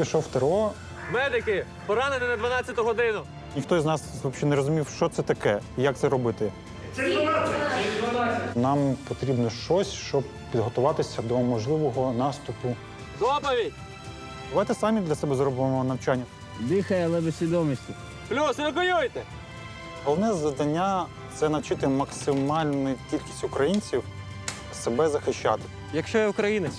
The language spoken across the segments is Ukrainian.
пішов в ТРО, Медики, поранений на 12 годину. ніхто з нас взагалі не розумів, що це таке і як це робити. Нам потрібно щось, щоб підготуватися до можливого наступу. Доповідь! Давайте самі для себе зробимо навчання. Дихає, але без свідомості. Плюс, евакуюйте! Головне завдання це навчити максимальну кількість українців себе захищати. Якщо я українець,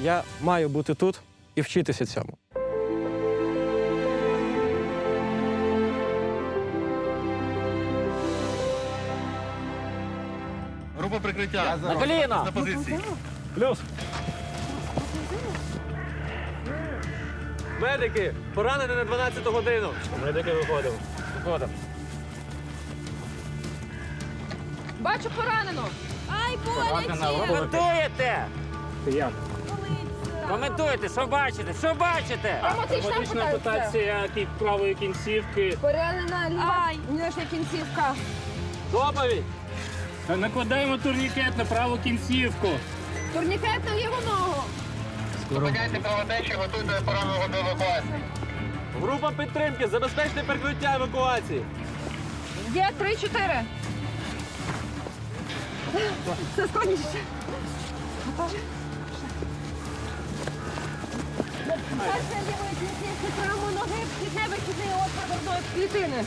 я маю бути тут і вчитися цьому. Група прикриття. На коліна! На позиції. Плюс. Медики, поранений на 12 годину. Медики виходимо. Виходимо. Бачу поранену. Ай, боляче! Коментуєте! Як? Коментуйте, що бачите? Що бачите? Травматична ампутація. правої кінцівки. Поранена ліва нижня кінцівка. Доповідь! Накладаємо турнікет на праву кінцівку. Турнікет на ліву ногу. Зупиняйте кровотечі, готуйте пораненого до евакуації. Група підтримки, забезпечте перекриття евакуації. Є три-чотири. Це складніше. Готові? Перша лівої кінцівки, травму ноги, вхідне вихідний отвор грудної клітини.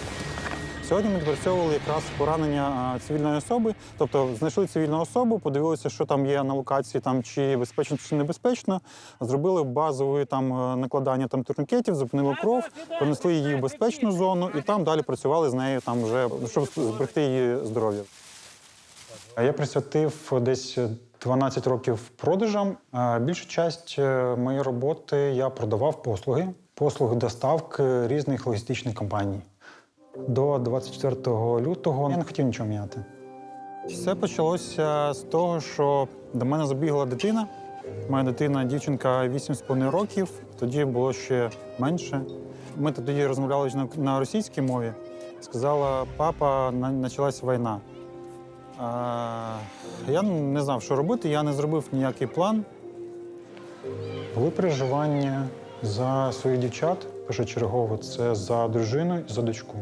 Сьогодні ми відпрацьовували якраз поранення цивільної особи, тобто знайшли цивільну особу, подивилися, що там є на локації, там чи безпечно, чи небезпечно. Зробили базове там е, накладання там турнікетів, зупинили кров, понесли її в безпечну зону і там далі працювали з нею, там вже щоб зберегти її здоров'я. А Я присвятив десь 12 років продажам. Більшу часть е, моєї роботи я продавав послуги, послуги доставки різних логістичних компаній. До 24 лютого я не хотів нічого міняти. Все почалося з того, що до мене забігла дитина. Моя дитина, дівчинка 8,5 років, тоді було ще менше. Ми тоді розмовляли на- російській мові. Сказала, папа, почалась війна. Я не знав, що робити, я не зробив ніякий план. Були переживання за своїх дівчат, першочергово це за дружину і за дочку.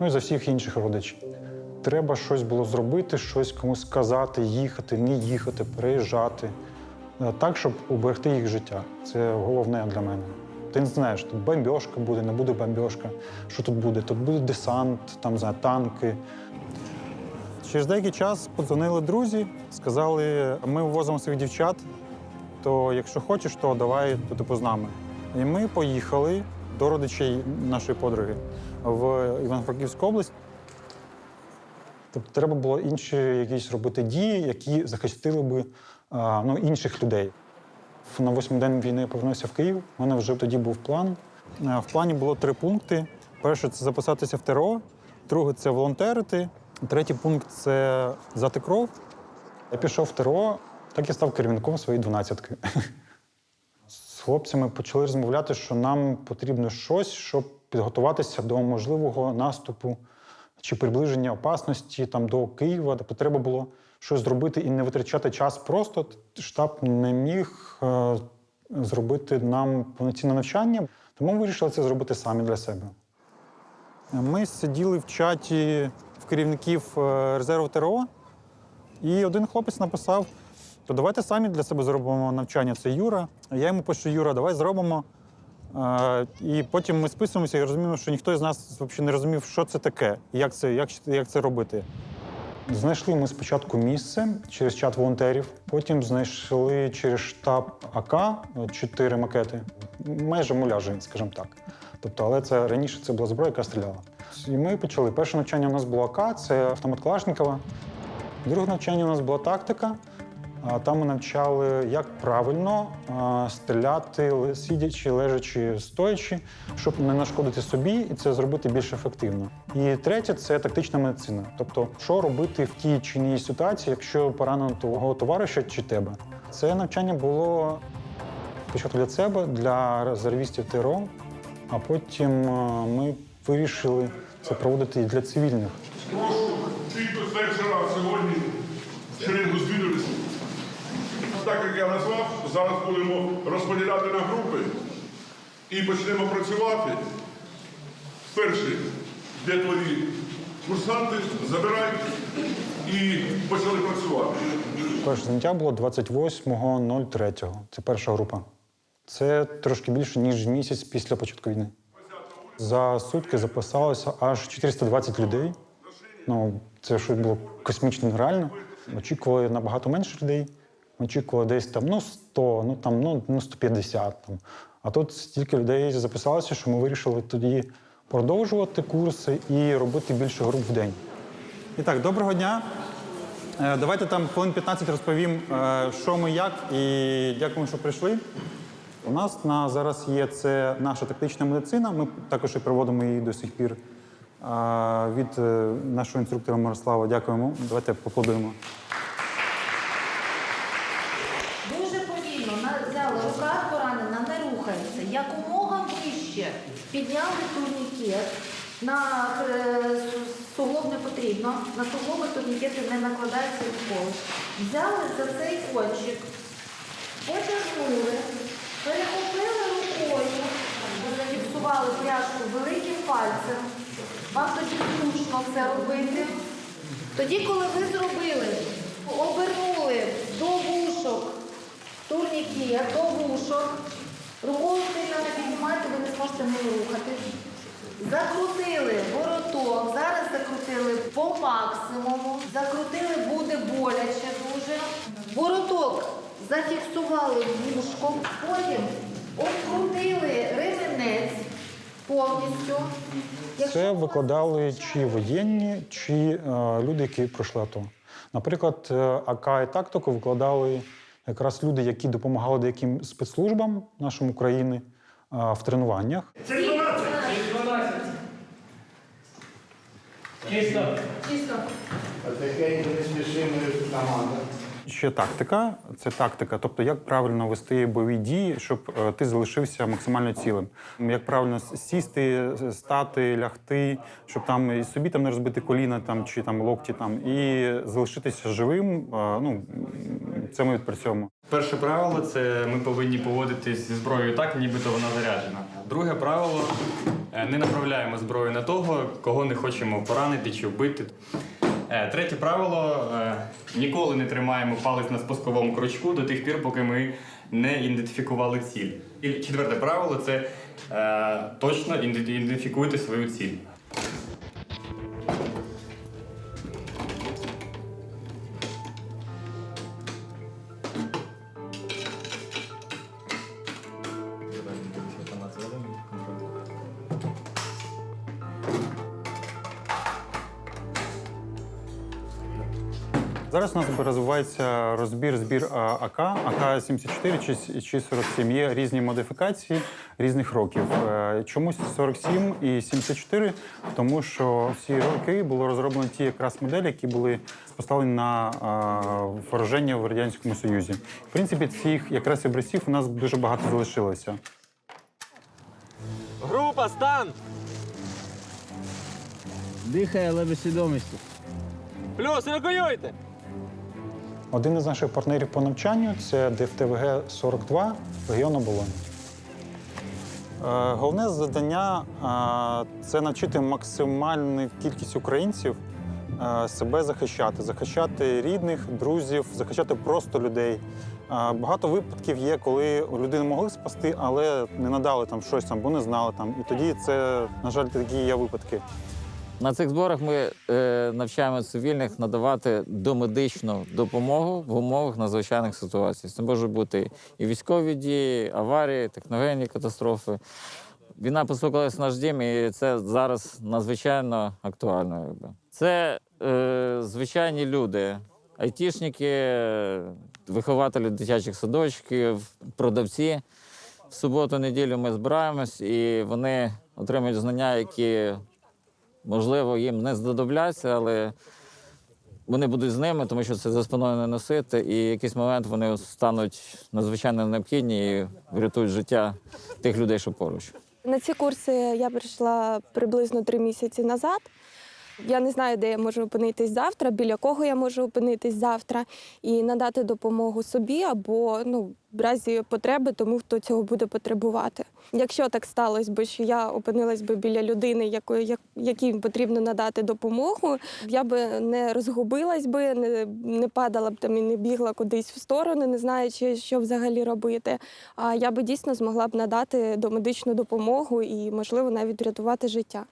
Ну і за всіх інших родичів. Треба щось було зробити, щось комусь сказати, їхати, не їхати, переїжджати. Е, Так, щоб уберегти їх життя. Це головне для мене. Ти не знаєш, тут бомбьошка буде, не буде бомбьошка. Що тут буде? Тут буде десант, там знаю, танки. Через деякий час подзвонили друзі, сказали, ми вивозимо своїх дівчат, то якщо хочеш, то давай типу, з нами. І ми поїхали до родичей нашої подруги в Івано-Франківську область. Тобто треба було інші якісь робити дії, які захистили би ну, інших людей. На восьмий день війни я повернувся в Київ. У мене вже тоді був план. В плані було три пункти: перше це записатися в ТРО, друге це волонтерити, третій пункт це взяти кров. Я пішов в ТРО, так і став керівником своєї дванадцятки. З хлопцями почали розмовляти, що нам потрібно щось, щоб підготуватися до можливого наступу чи приближення опасності там, до Києва. Тобто треба було щось зробити і не витрачати час просто. Штаб не міг е, зробити нам повноцінне навчання, тому ми вирішили це зробити самі для себе. Ми сиділи в чаті в керівників е, резерву ТРО, і один хлопець написав: то давайте самі для себе зробимо навчання. Це Юра. Я йому пишу, Юра, давай зробимо. І потім ми списуємося і розуміємо, що ніхто з нас взагалі не розумів, що це таке, як це, як, як це робити. Знайшли ми спочатку місце через чат волонтерів, потім знайшли через штаб АК е, чотири макети, майже муляжі, скажімо так. Тобто, але це раніше це була зброя, яка стріляла. І ми почали. Перше навчання у нас було АК, це автомат Калашникова. Друге навчання у нас була тактика. Там ми навчали, як правильно стріляти, сидячи, лежачи, стоячи, щоб не нашкодити собі і це зробити більш ефективно. І третє це тактична медицина. Тобто, що робити в тій чи іншій ситуації, якщо поранено твого товариша чи тебе. Це навчання було спочатку для себе, для резервістів ТРО, а потім ми вирішили це проводити і для цивільних. Прошу хто перший раз сьогодні шеренгу звідувалися. Так як я назвав, зараз будемо розподіляти на групи. і почнемо працювати. Перший, де твої курсанти, забирай і почали працювати. Перше заняття було 28.03. Це перша група. Це трошки більше, ніж місяць після початку війни. За сутки записалося аж 420 людей. Ну, це щось було космічно нереально. Очікували набагато менше людей. Очікували десь там ну 100, ну там ну, ну 150. Там. А тут стільки людей записалося, що ми вирішили тоді продовжувати курси і робити більше груп в день. І так, доброго дня. Е, Давайте там хвилин 15 розповім, е, що ми як, і дякуємо, що прийшли. У нас на зараз є це наша тактична медицина. Ми також і проводимо її до сих пір. Е, Від нашого інструктора Мирослава дякуємо. Давайте поаплодуємо. Дуже повільно на- взяли рука поранена, не рухається. Якомога вище підняли турнікет. На е, суглоб не потрібно, на суглоби турнікети не накладаються ніколи. Взяли за цей кончик, потягнули, перехопили рукою, зафіксували пряжку великим пальцем. Вам тоді зручно це робити. Тоді, коли ви зробили, обернули до вушок турнікет, до вушок, рукою сильно не піднімайте, ви не зможете не рухати. Закрутили вороток, зараз закрутили по максимуму, закрутили буде боляче дуже. Вороток зафіксували вушком, потім обкрутили ремінець повністю. Це викладали чи воєнні, чи е, люди, які пройшли АТО. Наприклад, е, АК і тактику викладали якраз люди, які допомагали деяким спецслужбам нашому країни е, в тренуваннях. Чисто. Потихеньку не спішимо команда. Ще тактика це тактика, тобто як правильно вести бойові дії, щоб е, ти залишився максимально цілим. Як правильно сісти, стати, лягти, щоб там і собі там не розбити коліна там чи там локті, там і залишитися живим. е, Ну це ми відпрацьовуємо. Перше правило це ми повинні поводитись зі зброєю так, нібито вона заряджена. Друге правило е, не направляємо зброю на того, кого не хочемо поранити чи вбити. Е, Третє правило е, ніколи не тримаємо палець на спусковому крючку до тих пір, поки ми не ідентифікували ціль. І четверте правило це точно іде- ідентифікуйте свою ціль. Зараз у нас розвивається розбір збір АК, АК-74 чи, чи 47. Є різні модифікації різних років. Е, Чомусь 47 і 74, тому що всі роки було розроблено ті якраз моделі, які були поставлені на а, вооруження в Радянському Союзі. В принципі, цих якраз образців у нас дуже багато залишилося. Група, стан! Дихає, але без свідомості. Плюс, евакуюйте! Один із наших партнерів по навчанню це ДФТВГ 42 регіон оболонь. Е, Головне завдання е, це навчити максимальну кількість українців е, себе захищати, захищати рідних, друзів, захищати просто людей. Багато випадків є, коли людину могли спасти, але не надали там щось там, бо не знали там. І тоді це, на жаль, такі є випадки. На цих зборах ми е, навчаємо цивільних надавати домедичну допомогу в умовах надзвичайних ситуацій. Це можуть бути і військові дії, аварії, техногенні катастрофи. Війна постукалася в наш дім, і це зараз надзвичайно актуально. Якби. Це е, звичайні люди, айтішники, вихователі дитячих садочків, продавці. В суботу-неділю ми збираємось, і вони отримують знання, які можливо, їм не здодобляться, але вони будуть з ними, тому що це за спиною не носити, і в якийсь момент вони стануть надзвичайно необхідні і врятують життя тих людей, що поруч. На ці курси я прийшла приблизно три місяці назад. Я не знаю, де я можу опинитись завтра, біля кого я можу опинитись завтра, і надати допомогу собі або ну, в разі потреби тому, хто цього буде потребувати. Якщо так сталося би, що я опинилась би біля людини, якої як, якій потрібно надати допомогу, я би не розгубилась би, не, не падала б там і не бігла кудись в сторону, не знаючи, що взагалі робити. А я би дійсно змогла б надати домедичну допомогу і, можливо, навіть врятувати життя.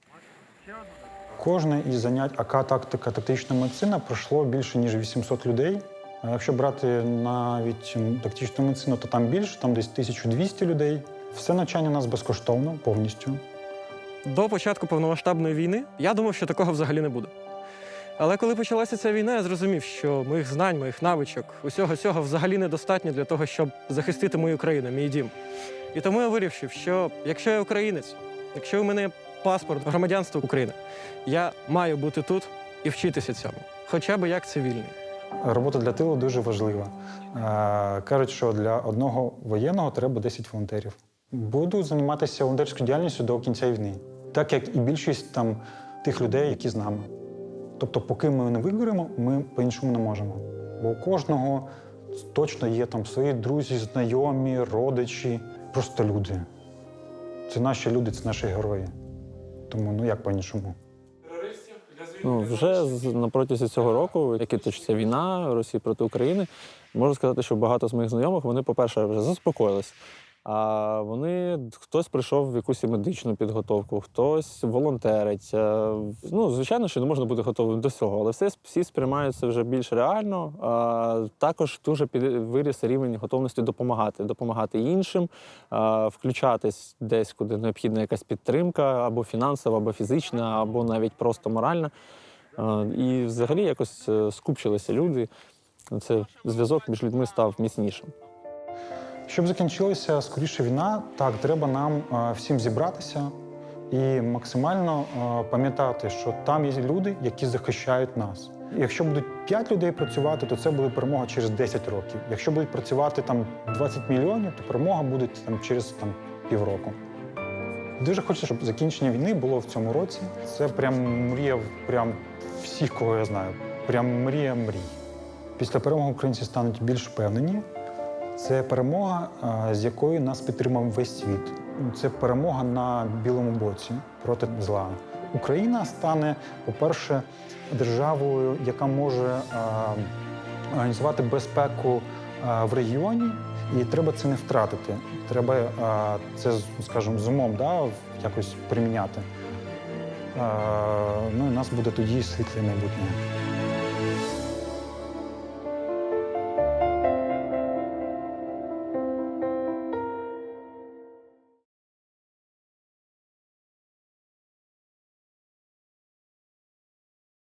Кожне із занять АК тактика тактична медицина пройшло більше ніж 800 людей. Якщо брати навіть тактичну медицину, то там більше, там десь 1200 людей. Все навчання у нас безкоштовно повністю. До початку повномасштабної війни я думав, що такого взагалі не буде. Але коли почалася ця війна, я зрозумів, що моїх знань, моїх навичок, усього цього взагалі недостатньо для того, щоб захистити мою країну, мій дім. І тому я вирішив, що якщо я українець, якщо у мене паспорт громадянства України, я маю бути тут і вчитися цьому, хоча б як цивільний. Робота для тилу дуже важлива. Е, Кажуть, що для одного воєнного треба 10 волонтерів. Буду займатися волонтерською діяльністю до кінця війни, так як і більшість там тих людей, які з нами. Тобто, поки ми не вигоримо, ми по-іншому не можемо. Бо у кожного точно є там свої друзі, знайомі, родичі, просто люди. Це наші люди, це наші герої. Тому ну як по-іншому. Ну, вже на протязі цього року, як і точиться війна Росії проти України, можу сказати, що багато з моїх знайомих вони, по-перше, вже заспокоїлись. А вони хтось прийшов в якусь медичну підготовку, хтось волонтерить. Е, Ну, звичайно, що не можна бути готовим до всього, але все всі сприймаються вже більш реально. А також дуже під- виріс рівень готовності допомагати, допомагати іншим, а, включатись десь, куди необхідна якась підтримка, або фінансова, або фізична, або навіть просто моральна. А, І взагалі якось е, скупчилися люди. Це зв'язок між людьми став міцнішим. Щоб закінчилася скоріше війна, так треба нам е, всім зібратися і максимально е, пам'ятати, що там є люди, які захищають нас. Якщо будуть 5 людей працювати, то це буде перемога через 10 років. Якщо будуть працювати там 20 мільйонів, то перемога буде там через там півроку. Дуже хочеться, щоб закінчення війни було в цьому році. Це прям мрія прям всіх, кого я знаю. Прям мрія мрій. Після перемоги українці стануть більш впевнені. Це перемога, з якою нас підтримав весь світ. Це перемога на білому боці проти зла. Україна стане, по-перше, державою, яка може організувати безпеку в регіоні, і треба це не втратити. Треба це, скажімо, з умом да, якось приміняти. Ну, у нас буде тоді світле майбутнє.